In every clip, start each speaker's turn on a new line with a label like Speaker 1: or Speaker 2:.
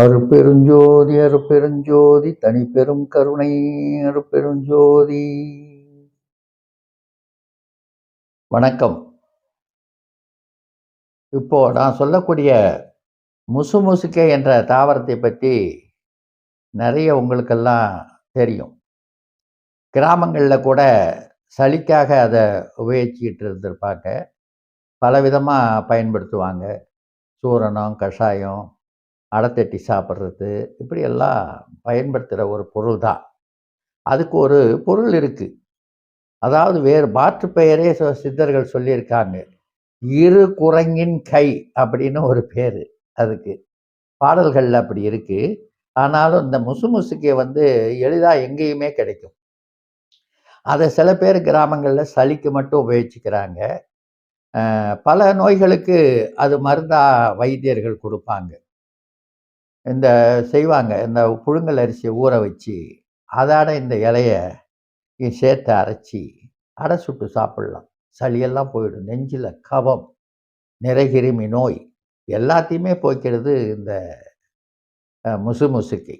Speaker 1: அருப்பெருஞ்சோதி அருப்பெருஞ்சோதி தனி பெரும் கருணை அருப்பெருஞ்சோதி. வணக்கம். இப்போ நான் சொல்லக்கூடிய முசு முசுக்கே என்ற தாவரத்தை பற்றி நிறைய உங்களுக்கெல்லாம் தெரியும். கிராமங்களில் கூட சளிக்காக அதை உபயோகிச்சுக்கிட்டு இருந்திருப்பாங்க. பலவிதமாக பயன்படுத்துவாங்க. சூரணம் கஷாயம் அடைத்தட்டி சாப்பிட்றது இப்படியெல்லாம் பயன்படுத்துகிற ஒரு பொருள் தான். அதுக்கு ஒரு பொருள் இருக்குது அதாவது வேறு மாற்று பெயரே சித்தர்கள் சொல்லியிருக்காங்க. இரு குரங்கின் கை அப்படின்னு ஒரு பேர் அதுக்கு. பாடல்களில் அப்படி இருக்குது ஆனாலும் இந்த முசு முசுக்கை வந்து எளிதாக எங்கேயுமே கிடைக்கும். அதை சில பேர் கிராமங்களில் சளிக்கு மட்டும் உபயோகிச்சுக்கிறாங்க. பல நோய்களுக்கு அது மருந்தாக வைத்தியர்கள் கொடுப்பாங்க. இந்த செய்வாங்க. இந்த புழுங்கல் அரிசியை ஊற வச்சு அதோட இந்த இலைய சேர்த்து அரைச்சி அடை சுட்டு சாப்பிடலாம். சளியெல்லாம் போயிடும். நெஞ்சில் கபம் நிறைகிருமி நோய் எல்லாத்தையுமே போய்க்கிறது இந்த முசு முசுக்கை.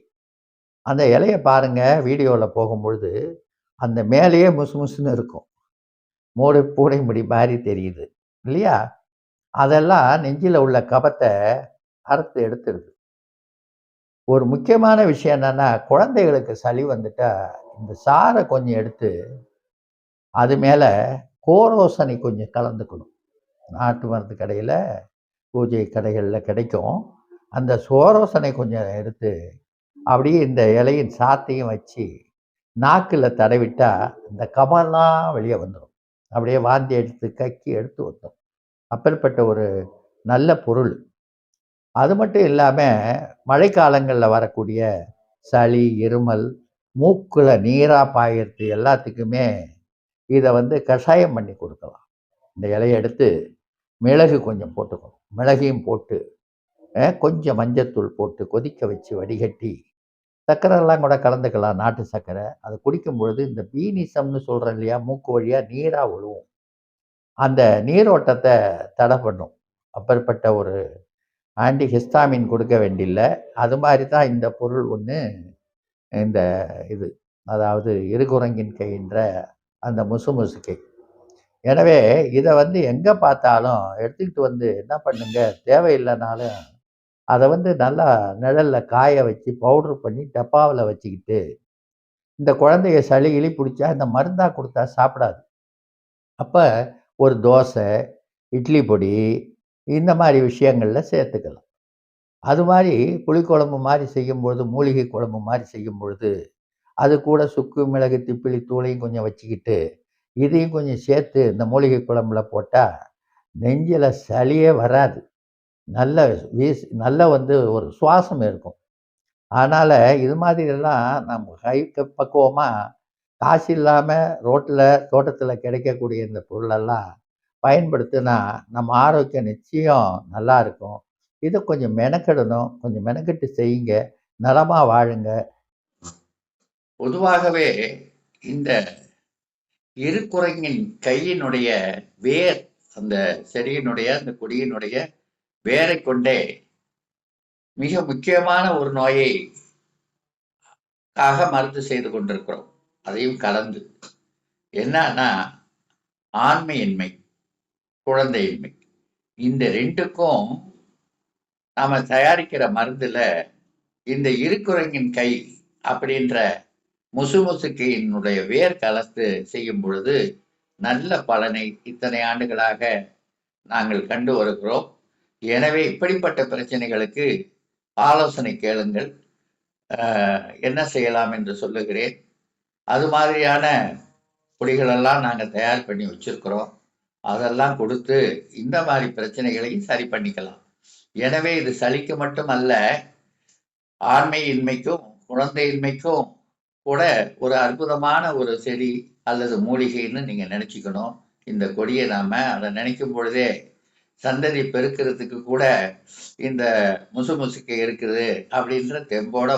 Speaker 1: அந்த இலைய பாருங்கள் வீடியோவில் போகும்பொழுது அந்த மேலேயே முசு முசுன்னு இருக்கும். மூடை பூடை முடி மாதிரி தெரியுது. இல்லையா? அதெல்லாம் நெஞ்சில் உள்ள கபத்தை அறுத்து எடுத்துடுது. ஒரு முக்கியமான விஷயம் என்னென்னா குழந்தைகளுக்கு சளி வந்துட்டா இந்த சாறை கொஞ்சம் எடுத்து அது மேலே கோரோசனை கொஞ்சம் கலந்துக்கணும். நாட்டு மருந்து கடையில் பூஜை கடைகளில் கிடைக்கும். அந்த சோரோசனை கொஞ்சம் எடுத்து அப்படியே இந்த இலையின் சாத்தையும் வச்சு நாக்கில் தடவிட்டா இந்த கமல்லாம் வெளியே வந்துடும் அப்படியே வாந்தி எடுத்து கக்கி எடுத்து வந்துடும் அப்பேற்பட்ட ஒரு நல்ல பொருள். அது மட்டும் இல்லாமல் மழைக்காலங்களில் வரக்கூடிய சளி இருமல் மூக்கில் நீராக பாயிறது எல்லாத்துக்குமே இதை வந்து கஷாயம் பண்ணி கொடுக்கலாம். இந்த இலையை எடுத்து மிளகு கொஞ்சம் போட்டுக்கணும். மிளகையும் போட்டு கொஞ்சம் மஞ்சத்தூள் போட்டு கொதிக்க வச்சு வடிகட்டி சர்க்கரைலாம் கூட கலந்துக்கலாம். நாட்டு சர்க்கரை. அதை குடிக்கும் பொழுது இந்த பீனிசம்னு சொல்கிறேன் இல்லையா மூக்கு வழியாக நீராக விழுவும் அந்த நீரோட்டத்தை தடை பண்ணும். அப்பேற்பட்ட ஒரு ஆன்டி ஹிஸ்டாமின் கொடுக்க வேண்டியில்லை அது மாதிரி தான் இந்த பொருள் ஒன்று இந்த இது அதாவது இருகுரங்கின் கைன்ற அந்த முசு முசுக்கை எனவே இதை வந்து எங்கே பார்த்தாலும் எடுத்துக்கிட்டு வந்து என்ன பண்ணுங்க தேவையில்லைனாலும் அதை வந்து நல்லா நிழலில் காய வச்சு பவுட்ரு பண்ணி டப்பாவில் வச்சுக்கிட்டு இந்த குழந்தைய சளி கிளி பிடிச்சா இந்த மருந்தாக கொடுத்தா சாப்பிடாது. அப்போ ஒரு தோசை இட்லி பொடி இந்த மாதிரி விஷயங்களில் சேர்த்துக்கலாம். அது மாதிரி புளிக்குழம்பு மாதிரி செய்யும்பொழுது மூலிகை குழம்பு மாதிரி செய்யும் பொழுது அது கூட சுக்கு மிளகு திப்பிலி தூளையும் கொஞ்சம் வச்சுக்கிட்டு இதையும் கொஞ்சம் சேர்த்து இந்த மூலிகை குழம்புல போட்டால் நெஞ்சில் சளியே வராது. நல்ல வீஸ் நல்ல வந்து ஒரு சுவாசம் இருக்கும். அதனால் இது மாதிரிலாம் நம்ம கை பக்குவமாக காசு இல்லாமல் ரோட்டில் தோட்டத்தில் கிடைக்கக்கூடிய இந்த பொருளெல்லாம் பயன்படுத்தினா நம்ம ஆரோக்கியம் நிச்சயம் நல்லா இருக்கும். இதை கொஞ்சம் மெனக்கெடணும். கொஞ்சம் மெனக்கெட்டு செய்யுங்க. நலமாக வாழுங்க. பொதுவாகவே இந்த இருக்குரங்கின் கையினுடைய வேர் அந்த செடியினுடைய அந்த கொடியினுடைய வேரை கொண்டே மிக முக்கியமான ஒரு நோயை ஆக மருந்து செய்து கொண்டிருக்கிறோம். அதையும் கலந்து. என்னன்னா ஆண்மையின்மை. குழந்தையின்மை. இந்த ரெண்டுக்கும் நாம தயாரிக்கிற மருந்துல இந்த இருக்குரங்கின் கை அப்படின்ற முசுமுசுக்கையினுடைய வேர் கலந்து செய்யும் பொழுது நல்ல பலனை இத்தனை ஆண்டுகளாக நாங்கள் கண்டு வருகிறோம். எனவே இப்படிப்பட்ட பிரச்சனைகளுக்கு ஆலோசனை கேளுங்கள். என்ன செய்யலாம் என்று சொல்லுகிறேன். அது மாதிரியான பொடிகளெல்லாம் நாங்கள் தயார் பண்ணி வச்சிருக்கிறோம். அதெல்லாம் கொடுத்து இந்த மாதிரி பிரச்சனைகளையும் சரி பண்ணிக்கலாம். எனவே இது சளிக்கு மட்டும் அல்ல ஆண்மையின்மைக்கும் குழந்தையின்மைக்கும் கூட ஒரு அற்புதமான ஒரு செடி அல்லது மூலிகைன்னு நீங்க நினச்சிக்கணும். இந்த கொடியை நாம அதை நினைக்கும் பொழுதே சந்ததி பெருக்கிறதுக்கு கூட இந்த முசு முசுக்கை இருக்குது அப்படின்ற தெம்போட